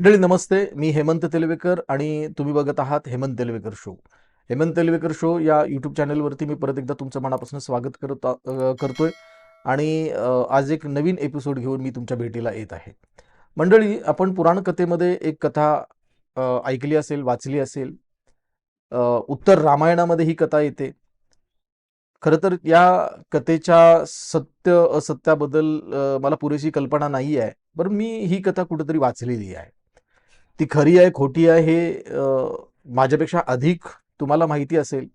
मंडळी नमस्ते. मी हेमंत तेलवेकर आणि तुम्ही बघत आहात हेमंत तेलवेकर शो. हेमंत तेलवेकर शो या यूट्यूब चॅनलवरती मी परत एकदा तुमचं मनापासून स्वागत करत करतोय आणि आज एक नवीन एपिसोड घेऊन मी तुमच्या भेटीला येत आहे. मंडळी आपण पुराण कथेमध्ये एक कथा ऐकली असेल वाचली असेल उत्तर रामायणामध्ये ही कथा येते. खरं तर या कथेच्या सत्य असत्याबद्दल मला पुरेशी कल्पना नाही आहे बरं मी ही कथा कुठेतरी वाचलेली आहे. ती खरी आहे खोटी आहे हे माझ्यापेक्षा अधिक तुम्हाला माहिती असेल.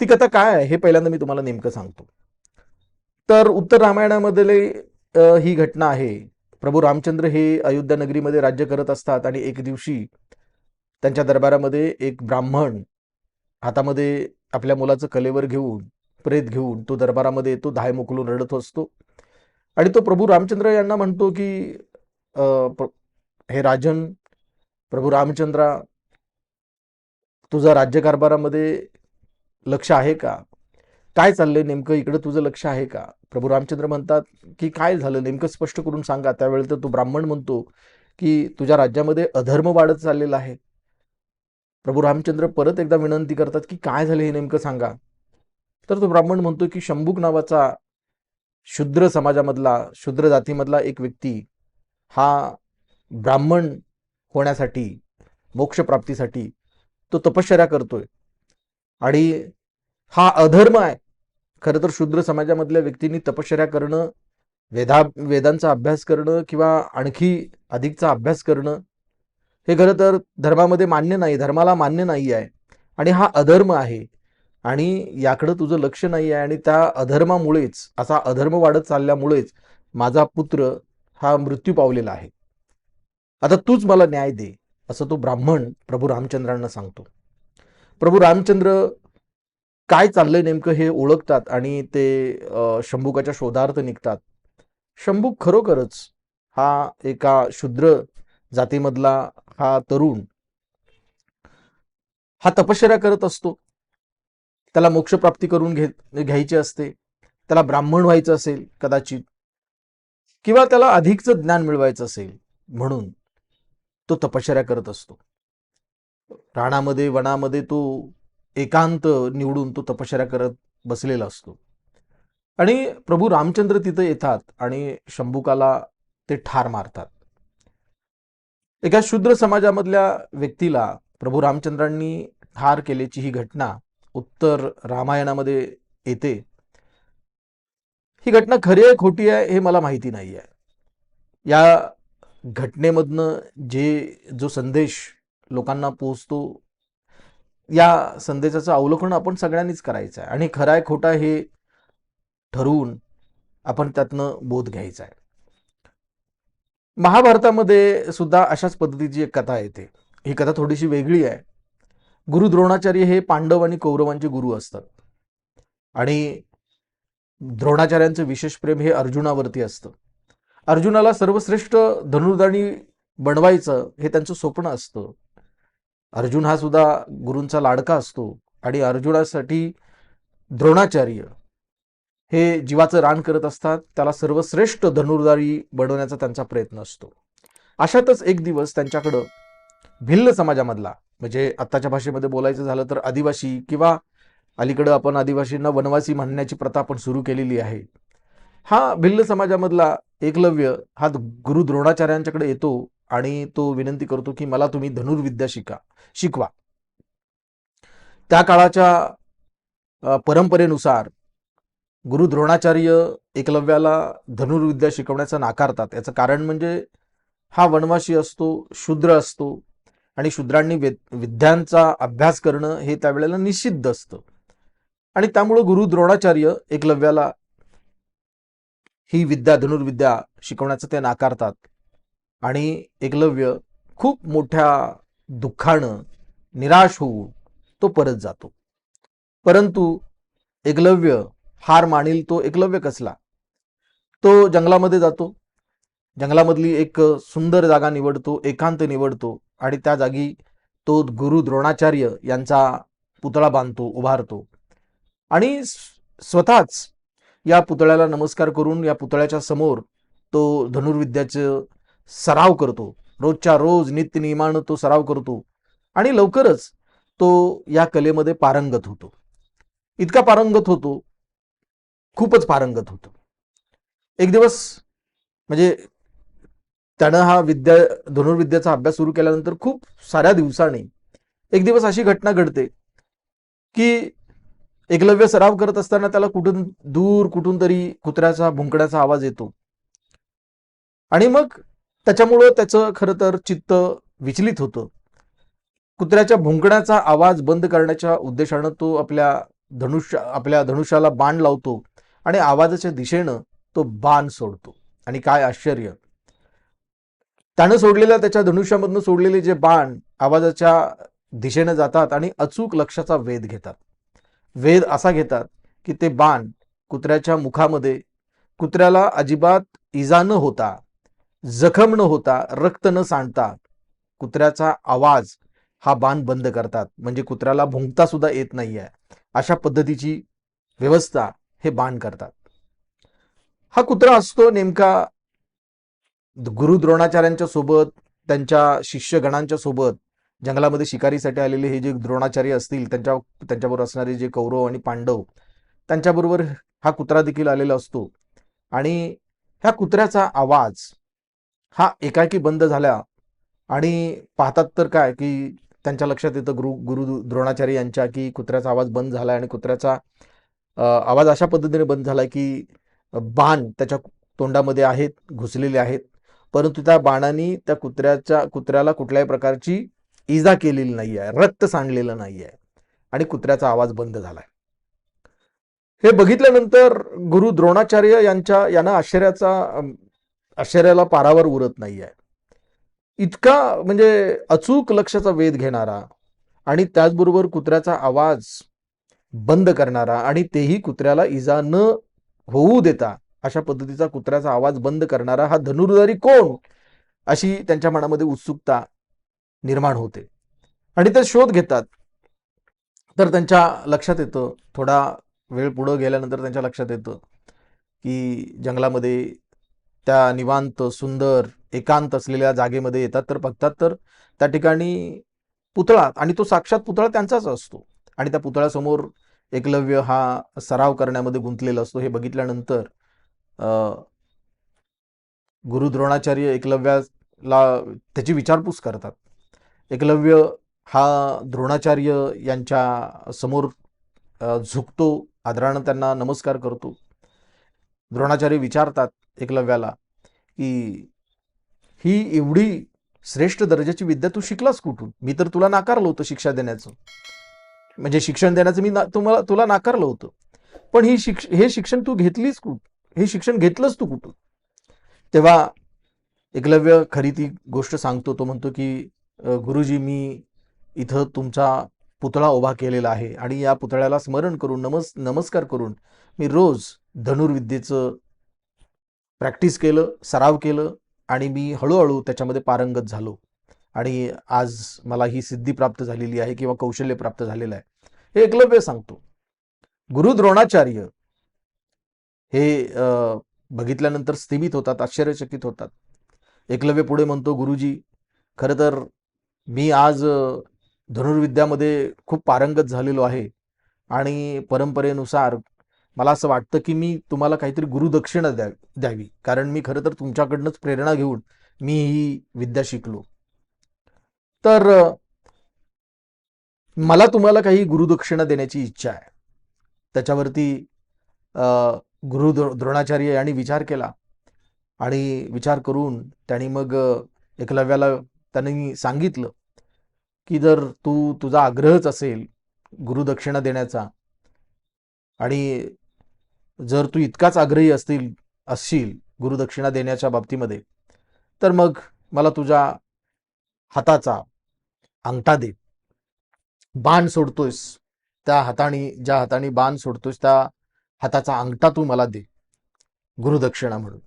ती कथा काय आहे हे पहिल्यांदा मी तुम्हाला नेमकं सांगतो. तर उत्तर रामायणामधले ही घटना आहे. प्रभू रामचंद्र हे अयोध्या नगरीमध्ये राज्य करत असतात आणि एक दिवशी त्यांच्या दरबारामध्ये एक ब्राह्मण हातामध्ये आपल्या मुलाचं कलेवर घेऊन प्रेत घेऊन तो दरबारामध्ये येतो धाय मोकलून रडत असतो. आणि तो प्रभू रामचंद्र यांना म्हणतो की हे राजन प्रभू रामचंद्रा तुझा राज्यकारभारामध्ये लक्ष आहे का? काय चाललंय नेमकं? इकडं तुझं लक्ष आहे का? प्रभू रामचंद्र म्हणतात की काय झालं? नेमकं स्पष्ट करून सांगा. त्यावेळी तर तू ब्राह्मण म्हणतो की तुझ्या राज्यामध्ये अधर्म वाढत चाललेला आहे. प्रभू रामचंद्र परत एकदा विनंती करतात की काय झालं हे नेमकं सांगा. तर तो ब्राह्मण म्हणतो की शंभूक नावाचा शूद्र समाजामधला शूद्र जातीमधला एक व्यक्ती हा ब्राह्मण होण्यासाठी मोक्षप्राप्तीसाठी तो तपश्चर्या करतोय. आणि हा अधर्म आहे. खरं तर शूद्र समाजामधल्या व्यक्तींनी तपश्चर्या करणं वेदा वेदांचा अभ्यास करणं किंवा आणखी अधिकचा अभ्यास करणं हे खरं तर धर्मामध्ये मान्य नाही धर्माला मान्य नाही आहे. आणि हा अधर्म आहे. आणि याकडं तुझं लक्ष नाही आहे. आणि त्या अधर्मामुळेच असा अधर्म वाढत चालल्यामुळेच माझा पुत्र हा मृत्यू पावलेला आहे. आता तूच मला न्याय दे असं तो ब्राह्मण प्रभू रामचंद्रांना सांगतो. प्रभू रामचंद्र काय चाललंय नेमकं हे ओळखतात आणि ते शंभुकाच्या शोधार्थ निघतात. शंभूक खरोखरच हा एका शूद्र जातीमधला हा तरुण हा तपश्चर्या करत असतो. त्याला मोक्षप्राप्ती करून घे घ्यायची असते. त्याला ब्राह्मण व्हायचं असेल कदाचित. किंवा त्याला अधिकचं ज्ञान मिळवायचं असेल म्हणून. तो तपश्चर्या करत असतो. राणामध्ये वनामध्ये तो एकांत निवडून तो तपश्चर्या करत बसलेला असतो. आणि प्रभू रामचंद्र तिथं येतात आणि शंभुकाला ते ठार मारतात. एका शूद्र समाजामधल्या व्यक्तीला प्रभू रामचंद्रांनी ठार केल्याची ही घटना उत्तर रामायणामध्ये येते. ही घटना खरी आहे खोटी आहे हे मला माहिती नाही आहे या घटनेमधनं जे जो संदेश लोकांना पोहोचतो या संदेशाचं अवलोकन आपण सगळ्यांनीच करायचं आहे आणि खरा आहे खोटा हे ठरवून आपण त्यातनं बोध घ्यायचा आहे महाभारतामध्ये सुद्धा अशाच पद्धतीची एक कथा येते. ही कथा थोडीशी वेगळी आहे. गुरु द्रोणाचार्य हे पांडव आणि कौरवांचे गुरु असतात. आणि द्रोणाचार्यांचं विशेष प्रेम हे अर्जुनावरती असतं. अर्जुनाला सर्वश्रेष्ठ धनुर्धानी बनवायचं हे त्यांचं स्वप्न असतं. अर्जुन हा सुद्धा गुरूंचा लाडका असतो आणि अर्जुनासाठी द्रोणाचार्य हे जीवाचं रान करत असतात. त्याला सर्वश्रेष्ठ धनुर्धारी बनवण्याचा त्यांचा प्रयत्न असतो. अशातच एक दिवस त्यांच्याकडं भिल्ल समाजामधला म्हणजे आत्ताच्या भाषेमध्ये बोलायचं झालं तर आदिवासी किंवा अलीकडं आपण आदिवासींना वनवासी म्हणण्याची प्रथा आपण सुरू केलेली आहे. हा भिल्ल समाजामधला एकलव्य हा गुरु द्रोणाचार्यांच्याकडे येतो आणि तो विनंती करतो की मला तुम्ही धनुर्विद्या शिका शिकवा. त्या काळाच्या परंपरेनुसार गुरु द्रोणाचार्य एकलव्याला धनुर्विद्या शिकवण्याचा नाकारतात. याचं कारण म्हणजे हा वनवासी असतो शूद्र असतो आणि शूद्रांनी वेद विद्यांचा अभ्यास करणं हे त्यावेळेला निषिद्ध असतं. आणि त्यामुळं गुरु द्रोणाचार्य एकलव्याला ही विद्या धनुर्विद्या शिकवण्याचं ते नाकारतात. आणि एकलव्य खूप मोठ्या दुःखानं निराश होऊन तो परत जातो. परंतु एकलव्य हार मानील तो एकलव्य कसला? तो जंगलामध्ये जातो. जंगलामधली एक सुंदर जागा निवडतो एकांत निवडतो आणि त्या जागी तो गुरु द्रोणाचार्य यांचा पुतळा बांधतो उभारतो. आणि स्वतःच या पुतळ्याला नमस्कार करून या पुतळ्याच्या समोर तो धनुर्विद्याचं सराव करतो. रोजच्या रोज नित्यनियमानं तो सराव करतो आणि लवकरच तो या कलेमध्ये पारंगत होतो. इतका पारंगत होतो खूपच पारंगत होतो. एक दिवस म्हणजे त्यानं हा विद्या धनुर्विद्याचा अभ्यास सुरू केल्यानंतर खूप साऱ्या दिवसांनी एक दिवस अशी घटना घडते की एकलव्य सराव करत असताना त्याला कुठून दूर कुठून तरी कुत्र्याचा भुंकड्याचा आवाज येतो. आणि मग त्याच्यामुळं त्याचं खरं तर चित्त विचलित होतं. कुत्र्याच्या भुंकण्याचा आवाज बंद करण्याच्या उद्देशानं तो आपल्या धनुष्य आपल्या धनुष्याला बाण लावतो आणि आवाजाच्या दिशेनं तो बाण सोडतो. आणि काय आश्चर्य! त्यानं सोडलेल्या त्याच्या धनुष्यामधनं सोडलेले जे बाण आवाजाच्या दिशेनं जातात आणि अचूक लक्षाचा वेध घेतात. वेध असा घेतात की ते बाण कुत्र्याच्या मुखामध्ये कुत्र्याला अजिबात इजा न होता जखम न होता रक्त न सांडता कुत्र्याचा आवाज हा बाण बंद करतात. म्हणजे कुत्र्याला भुंकता सुद्धा येत नाहीये. अशा पद्धतीची व्यवस्था हे बाण करतात. हा कुत्रा असतो नेमका गुरु द्रोणाचार्यांच्या सोबत त्यांच्या शिष्यगणांच्या सोबत जंगलामध्ये शिकारीसाठी आलेले हे जे द्रोणाचार्य असतील त्यांच्या त्यांच्याबरोबर असणारे जे कौरव आणि पांडव त्यांच्याबरोबर हा कुत्रा देखील आलेला असतो. आणि ह्या कुत्र्याचा आवाज हा एकाएकी बंद झाला आणि पाहतात तर काय की त्यांच्या लक्षात येतं गुरु गुरु द्रोणाचार्य यांच्या की कुत्र्याचा आवाज बंद झाला आणि कुत्र्याचा आवाज अशा पद्धतीने बंद झाला की बाण त्याच्या तोंडामध्ये आहेत घुसलेले आहेत. परंतु त्या बाणांनी त्या कुत्र्याच्या कुत्र्याला कुठल्याही प्रकारची इजा केलेली नाही आहे रक्त सांडलेलं नाही आहे आणि कुत्र्याचा आवाज बंद झालाय. हे बघितल्यानंतर गुरु द्रोणाचार्य यांच्या यांना आश्चर्याचा आश्चर्याला पारावर उरत नाही आहे इतका म्हणजे अचूक लक्षाचा वेध घेणारा आणि त्याचबरोबर कुत्र्याचा आवाज बंद करणारा आणि तेही कुत्र्याला इजा न होऊ देता अशा पद्धतीचा कुत्र्याचा आवाज बंद करणारा हा धनुर्धारी कोण? अशी त्यांच्या मनामध्ये उत्सुकता निर्माण होते. आणि ते शोध घेतात. तर त्यांच्या लक्षात येतं थोडा वेळ पुढं गेल्यानंतर त्यांच्या लक्षात येतं की जंगलामध्ये त्या निवांत सुंदर एकांत असलेल्या जागेमध्ये येतात तर बघतात तर त्या ठिकाणी पुतळा आणि तो साक्षात पुतळा त्यांचाच असतो. आणि त्या पुतळ्यासमोर एकलव्य हा सराव करण्यामध्ये गुंतलेला असतो. हे बघितल्यानंतर गुरुद्रोणाचार्य गुरु द्रोणाचार्य एकलव्याला त्याची विचारपूस करतात. एकलव्य हा द्रोणाचार्य यांच्या समोर झुकतो आदरानं त्यांना नमस्कार करतो. द्रोणाचार्य विचारतात एकलव्याला की ही एवढी श्रेष्ठ दर्जाची विद्या तू शिकलास कुठून? मी तर तुला नाकारलं होतं शिक्षा देण्याचं. म्हणजे शिक्षण देण्याचं मी ना तुम्हाला तुला नाकारलं होतं. पण ही शिक्ष हे शिक्षण तू घेतलीस कुठ? हे शिक्षण घेतलंच तू कुठून? तेव्हा एकलव्य खरी ती गोष्ट सांगतो तो म्हणतो की गुरुजी मी इथं तुमचा पुतळा उभा केलेला आहे आणि या पुतळ्याला स्मरण करून नमस् नमस्कार करून मी रोज धनुर्विद्येचं प्रॅक्टिस केलं सराव केलं आणि मी हळूहळू त्याच्यामध्ये पारंगत झालो. आणि आज मला ही सिद्धी प्राप्त झालेली आहे किंवा कौशल्य प्राप्त झालेलं आहे. हे एकलव्य सांगतो. गुरु द्रोणाचार्य हे बघितल्यानंतर स्थिमित होतात आश्चर्यचकित होतात. एकलव्य पुढे म्हणतो गुरुजी खरं तर मी आज धनुर्विद्यामध्ये खूप पारंगत झालेलो आहे आणि परंपरेनुसार मला असं वाटतं की मी तुम्हाला काहीतरी गुरुदक्षिणा द्या द्यावी. कारण मी खरं तर तुमच्याकडनंच प्रेरणा घेऊन मी ही विद्या शिकलो. तर मला तुम्हाला काही गुरुदक्षिणा देण्याची इच्छा आहे. त्याच्यावरती गुरु द्रोणाचार्य यांनी विचार केला आणि विचार करून त्यांनी मग एकलव्याला त्यांनी सांगितलं की जर तू तुझा आग्रहच असेल गुरुदक्षिणा देण्याचा आणि जर तू इतकाच आग्रही असतील असशील गुरुदक्षिणा देण्याच्या बाबतीमध्ये तर मग मला तुझ्या हाताचा अंगठा दे. बाण सोडतोयस त्या हाताने ज्या हाताने बाण सोडतोयस त्या हाताचा अंगठा तू मला दे गुरुदक्षिणा म्हणून.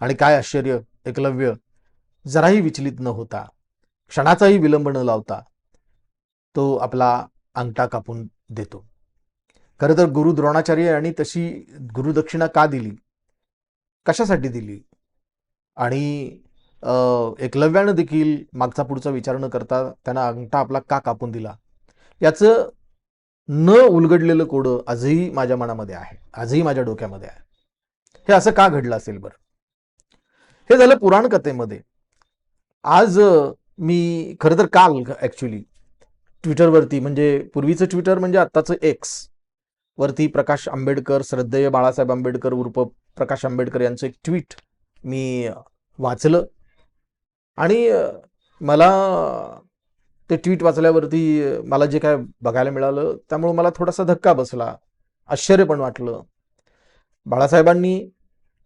आणि काय आश्चर्य एकलव्य जराही विचलित न होता क्षणाचाही विलंब न लावता तो आपला अंगठा कापून देतो. खरं तर गुरु द्रोणाचार्य यांनी तशी गुरुदक्षिणा का दिली? कशासाठी दिली? आणि एकलव्यानं देखील मागचा पुढचा विचार न करता त्यांना अंगठा आपला का कापून दिला? याचं न उलगडलेलं कोडं आजही माझ्या मनामध्ये आहे. आजही माझ्या डोक्यामध्ये आहे. हे असं का घडलं असेल बरं? हे झालं पुराण कथेमध्ये आज मी खरं तर काल ॲक्च्युली ट्विटरवरती म्हणजे पूर्वीचं ट्विटर म्हणजे आत्ताचं एक्स वरती प्रकाश आंबेडकर श्रद्धेय बाळासाहेब आंबेडकर उर्फ प्रकाश आंबेडकर यांचं एक ट्विट मी वाचलं. आणि मला ते ट्विट वाचल्यावरती मला जे काय बघायला मिळालं त्यामुळं मला थोडासा धक्का बसला. आश्चर्य पण वाटलं. बाळासाहेबांनी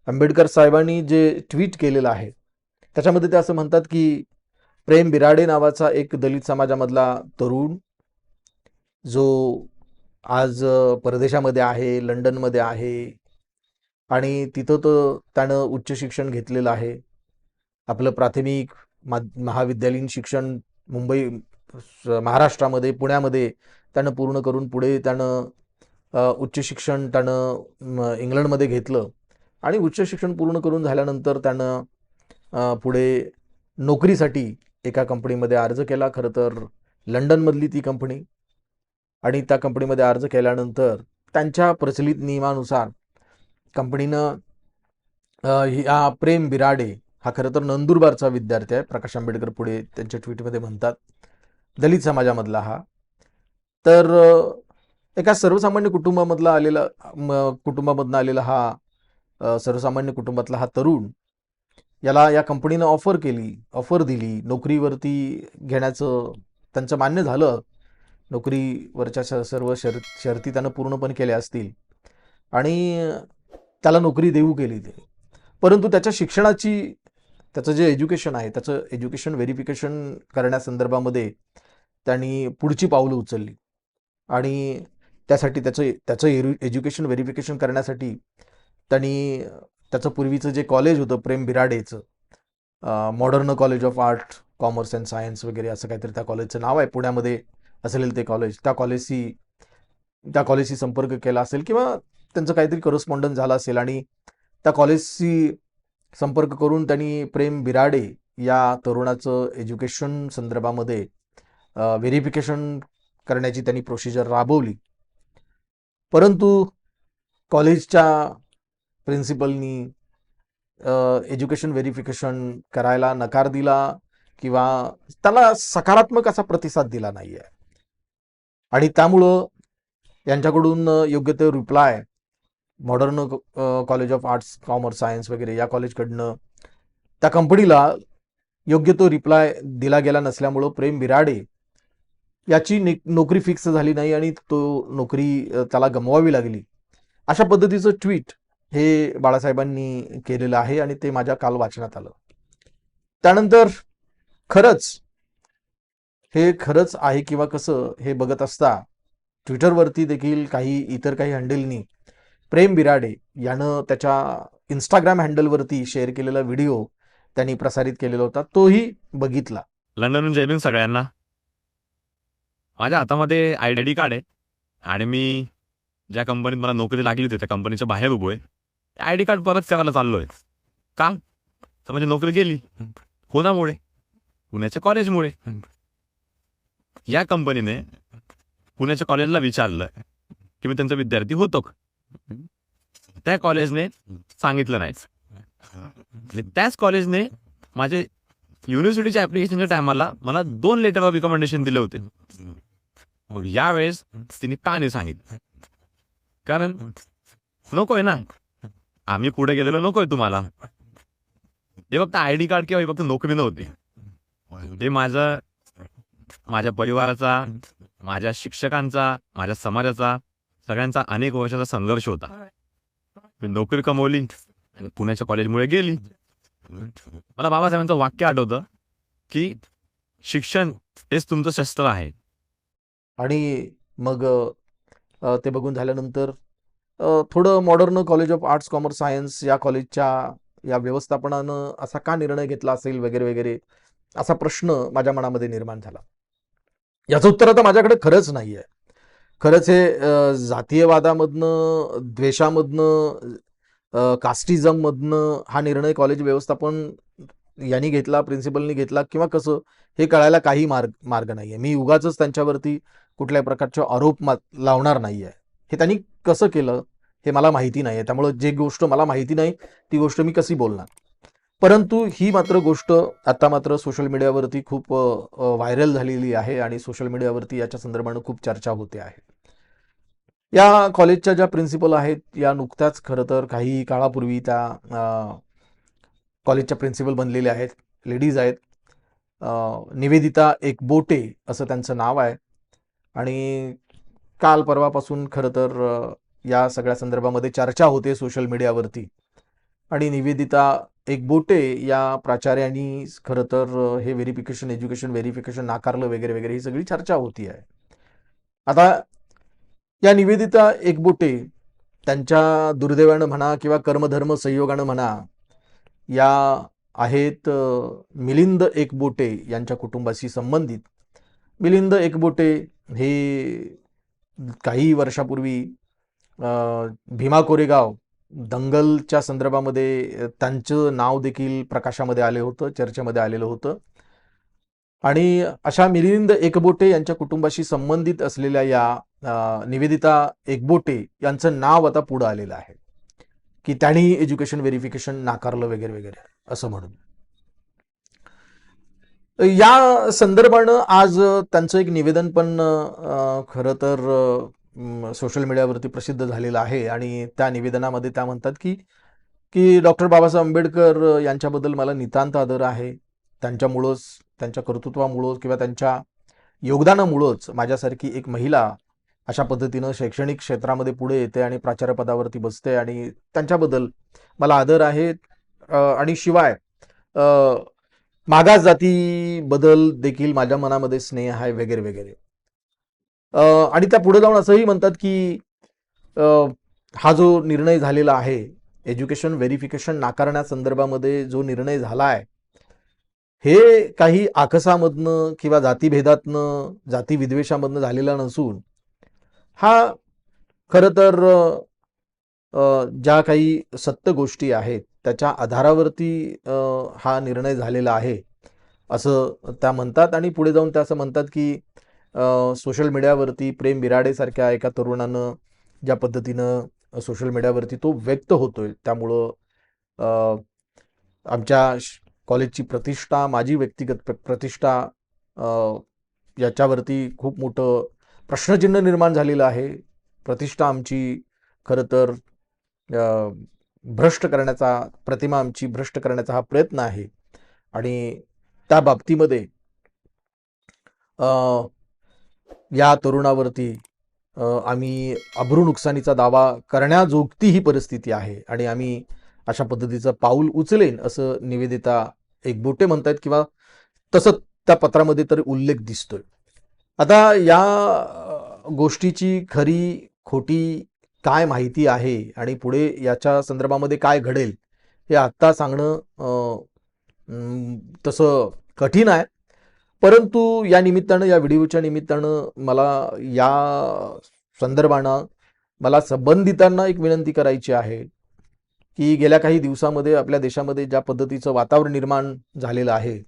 आंबेडकर साहेबांनी जे ट्विट केलेलं आहे त्याच्यामध्ये ते असं म्हणतात की प्रेम बिराडे नावाचा एक दलित समाजामधला तरुण जो आज परदेशामध्ये आहे लंडनमध्ये आहे आणि तिथं तर त्यानं उच्च शिक्षण घेतलेलं आहे. आपलं प्राथमिक मा महाविद्यालयीन शिक्षण मुंबई महाराष्ट्रामध्ये पुण्यामध्ये त्यानं पूर्ण करून पुढे त्यानं उच्च शिक्षण त्यानं इंग्लंडमध्ये घेतलं आणि उच्च शिक्षण पूर्ण करून झाल्यानंतर त्यानं पुढे नोकरीसाठी एका कंपनीमध्ये अर्ज केला खरं तर लंडनमधली ती कंपनी. आणि त्या कंपनीमध्ये अर्ज केल्यानंतर त्यांच्या प्रचलित नियमानुसार कंपनीनं ह्या प्रेम बिराडे हा खरं तर नंदुरबारचा विद्यार्थी आहे प्रकाश आंबेडकर पुढे त्यांच्या ट्विटमध्ये म्हणतात दलित समाजामधला हा. तर एका सर्वसामान्य कुटुंबामधला आलेला कुटुंबामधनं आलेला हा सर्वसामान्य कुटुंबातला हा तरुण याला या कंपनीनं ऑफर केली ऑफर दिली. नोकरीवरती घेण्याचं त्यांचं मान्य झालं. नोकरीवरच्या स- सर्व शर शर्ती त्यानं पूर्णपणे केल्या असतील. आणि त्याला नोकरी देऊ केली ते. परंतु त्याच्या शिक्षणाची त्याचं जे एज्युकेशन आहे त्याचं एज्युकेशन व्हेरिफिकेशन करण्यासंदर्भामध्ये त्यांनी पुढची पावलं उचलली. आणि त्यासाठी त्याचं त्याचं एरु एज्युकेशन व्हेरिफिकेशन करण्यासाठी त्यांनी त्याचं पूर्वीचं जे कॉलेज होतं Prem बिराडेचं modern college of art commerce and science वगैरे असं काहीतरी त्या कॉलेजचं नाव आहे. पुण्यामध्ये असेल ते कॉलेज त्या कॉलेजशी त्या कॉलेजशी संपर्क केला असेल किंवा त्यांचं काहीतरी करस्पॉन्डन्स झालं असेल आणि त्या कॉलेजशी संपर्क करून त्यांनी प्रेम बिराडे या तरुणाचं एज्युकेशन संदर्भामध्ये व्हेरिफिकेशन करण्याची त्यांनी प्रोसिजर राबवली. परंतु कॉलेजच्या प्रिन्सिपलनी एज्युकेशन व्हेरिफिकेशन करायला नकार दिला किंवा त्याला सकारात्मक असा प्रतिसाद दिला नाही आहे आणि त्यामुळं यांच्याकडून योग्य ते reply modern college of arts commerce science वगैरे या कॉलेजकडनं त्या कंपनीला योग्य तो रिप्लाय दिला गेला नसल्यामुळं प्रेम बिराडे याची नोकरी फिक्स झाली नाही आणि तो नोकरी त्याला गमवावी लागली. अशा पद्धतीचं ट्विट हे बाळासाहेबांनी केलेलं आहे आणि ते माझ्या काल वाचनात आलं. त्यानंतर खरंच हे खरंच आहे किंवा कसं हे बघत असता ट्विटरवरती देखील काही इतर काही हँडलनी प्रेम बिराडे यानं त्याच्या इंस्टाग्राम हँडलवरती शेअर केलेला व्हिडिओ त्यांनी प्रसारित केलेला होता तोही बघितला. लंडनहून जय सगळ्यांना. माझ्या हातामध्ये आय डी कार्ड आहे आणि मी ज्या कंपनीत मला नोकरी लागली होती त्या कंपनीच्या बाहेर उभो आहे आय डी कार्ड परत करायला चाललोय. का तर म्हणजे नोकरी गेली. कोणामुळे? पुण्याच्या कॉलेजमुळे. या कंपनीने पुण्याच्या कॉलेजला विचारलं की मी त्यांचा विद्यार्थी होतो का? त्या कॉलेजने सांगितलं नाहीच त्याच कॉलेजने माझे युनिव्हर्सिटीच्या ऍप्लिकेशनच्या टायमाला मला दोन लेटर ऑफ रिकमेंडेशन दिले होते. यावेळेस तिने का नाही सांगितलं? कारण नको आहे ना. आम्ही पुढे गेलेलो नकोय तुम्हाला. हे फक्त आय डी कार्ड किंवा हे फक्त नोकरी नव्हती. ते माझं माझ्या परिवाराचा माझ्या शिक्षकांचा माझ्या समाजाचा सगळ्यांचा अनेक वर्षाचा संघर्ष होता. मी नोकरी कमवली आणि पुण्याच्या कॉलेजमुळे गेली. मला बाबासाहेबांचं वाक्य आठवतं की शिक्षण हेच तुमचं शस्त्र आहे. आणि मग ते बघून झाल्यानंतर थोडं modern college of arts commerce science या कॉलेजच्या या व्यवस्थापनानं असा का निर्णय घेतला असेल वगैरे वगैरे असा प्रश्न माझ्या मनामध्ये निर्माण झाला. याचं उत्तर आता माझ्याकडे खरंच नाही आहे खरंच हे जातीयवादामधनं द्वेषामधनं कास्टिझममधनं हा निर्णय कॉलेज व्यवस्थापन यांनी घेतला प्रिन्सिपलनी घेतला किंवा कसं हे कळायला काही मार्ग मार्ग नाही आहे मी उगाच त्यांच्यावरती कुठल्याही प्रकारचे आरोप मा लावणार नाही आहे हे त्यांनी कसं केलं हे मला माहिती नाही आहे त्यामुळं जे गोष्ट मला माहिती नाही ती गोष्ट मी कशी बोलणार? परंतु ही मात्र गोष्ट आता मात्र सोशल मीडियावरती खूप व्हायरल झालेली आहे आणि सोशल मीडियावरती याच्या संदर्भानं खूप चर्चा होते आहे. या कॉलेजच्या ज्या प्रिन्सिपल आहेत या नुकत्याच खरं तर काही काळापूर्वी त्या कॉलेजच्या प्रिन्सिपल बनलेल्या आहेत लेडीज आहेत. निवेदिता निवेदिता एकबोटे असं त्यांचं नाव आहे. आणि काल परवापासून खरं तर या सगळ्या संदर्भामध्ये चर्चा होते सोशल मीडियावरती. आणि निवेदिता एकबोटे या प्राचार्यांनी खरं तर हे व्हेरिफिकेशन एज्युकेशन व्हेरिफिकेशन नाकारलं वगैरे वगैरे ही सगळी चर्चा होती आहे. आता या निवेदिता एकबोटे त्यांच्या दुर्दैवानं म्हणा किंवा कर्मधर्म संयोगानं म्हणा या आहेत मिलिंद एकबोटे यांच्या कुटुंबाशी संबंधित. मिलिंद एकबोटे हे काही वर्षापूर्वी भीमा कोरेगाव दंगलच्या संदर्भामध्ये त्यांचं नाव देखील प्रकाशामध्ये आले होतं चर्चेमध्ये आलेलं होतं. आणि अशा मिलिंद एकबोटे यांच्या कुटुंबाशी संबंधित असलेल्या या निवेदिता एकबोटे यांचं नाव आता पुढं आलेलं आहे. की त्यांनी एज्युकेशन व्हेरिफिकेशन नाकारलं वगैरे वगैरे असं म्हणून. या संदर्भानं आज त्यांचं एक निवेदन पण खरं तर सोशल मीडियावरती प्रसिद्ध झालेलं आहे. आणि त्या निवेदनामध्ये त्या म्हणतात की की डॉक्टर बाबासाहेब आंबेडकर यांच्याबद्दल मला नितांत आदर आहे. त्यांच्यामुळंच त्यांच्या कर्तृत्वामुळंच किंवा त्यांच्या योगदानामुळंच माझ्यासारखी एक महिला अशा पद्धतीनं शैक्षणिक क्षेत्रामध्ये पुढे येते आणि प्राचार्यपदावरती बसते आणि त्यांच्याबद्दल मला आदर आहे. आणि शिवाय मागास मागास जातीबद्दल देखील माझ्या मनामध्ये स्नेह आहे वगैरे वगैरे. आणि त्या पुढे जाऊन असंही म्हणतात की हा जो निर्णय झालेला आहे एज्युकेशन व्हेरिफिकेशन नाकारण्यासंदर्भामध्ये जो निर्णय झाला आहे हे काही आकसामधनं किंवा जातीभेदातनं जाती विद्वेषामधनं झालेला नसून हा खरं तर ज्या काही सत्य गोष्टी आहेत त्याच्या आधारावरती हा निर्णय झालेला आहे. असं त्या म्हणतात आणि पुढे जाऊन त्या असं म्हणतात की सोशल मीडियावरती प्रेम बिराडेसारख्या एका तरुणानं ज्या पद्धतीनं सोशल मीडियावरती तो व्यक्त होतोय त्यामुळं आमच्या श- कॉलेजची प्रतिष्ठा माझी व्यक्तिगत प्र- प्रतिष्ठा याच्यावरती खूप मोठं प्रश्नचिन्ह निर्माण झालेलं आहे. प्रतिष्ठा आमची खरं तर भ्रष्ट करण्याचा प्रतिमा आमची भ्रष्ट करण्याचा हा प्रयत्न आहे. आणि त्या बाबतीमध्ये या तरुणावरती आम्ही अब्रू नुकसानीचा दावा करण्याजोगती ही परिस्थिती आहे. आणि आम्ही अशा पद्धतीचं पाऊल उचलेन असं निवेदिता एकबोटे म्हणतायत किंवा तसं त्या पत्रामध्ये तरी उल्लेख दिसतोय. आता या गोष्टीची खरी खोटी काय माहिती आहे आणि पुढे याच्या संदर्भामध्ये काय घडेल हे आत्ता सांगणं तसं कठीण आहे. परंतु या निमित्तानं या व्हिडिओच्या निमित्तानं मला या संदर्भानं मला संबंधितांना एक विनंती करायची आहे की गेल्या काही दिवसामध्ये आपल्या देशामध्ये ज्या पद्धतीचं वातावरण निर्माण झालेलं आहे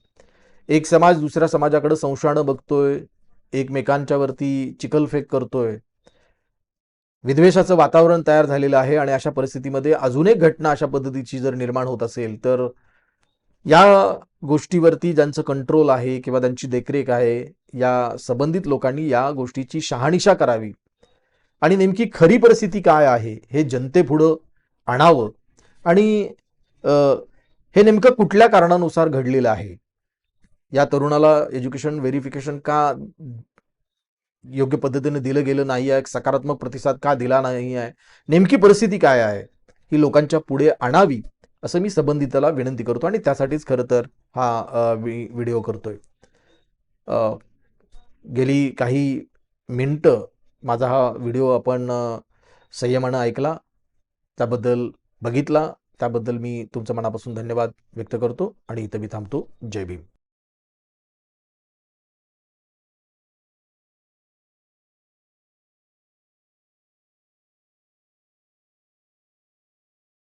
एक समाज दुसऱ्या समाजाकडे संशयानं बघतोय एकमेकांच्यावरती चिखलफेक करतोय विद्वेषाचं वातावरण तयार झालेलं आहे आणि अशा परिस्थितीमध्ये अजून एक घटना अशा पद्धतीची जर निर्माण होत असेल तर या गोष्टीवरती ज्यांचं कंट्रोल आहे किंवा त्यांची देखरेख आहे या संबंधित लोकांनी या गोष्टीची शहानिशा करावी. आणि नेमकी खरी परिस्थिती काय आहे हे जनतेपुढं आणावं. आणि हे नेमकं कुठल्या कारणानुसार घडलेलं आहे? या तरुणाला एज्युकेशन व्हेरिफिकेशन का योग्य पद्धतीने दिलं गेलं नाही आहे सकारात्मक प्रतिसाद का दिला नाही आहे नेमकी परिस्थिती काय आहे ही लोकांच्या पुढे आणावी असं मी संबंधिताला विनंती करतो आणि त्यासाठीच खरं तर हा वि- व्हिडिओ करतोय. गेली काही मिनटं माझा हा व्हिडिओ आपण संयमानं ऐकला त्याबद्दल बघितला त्याबद्दल मी तुमचं मनापासून धन्यवाद व्यक्त करतो आणि इथं मी थांबतो. जय भीम.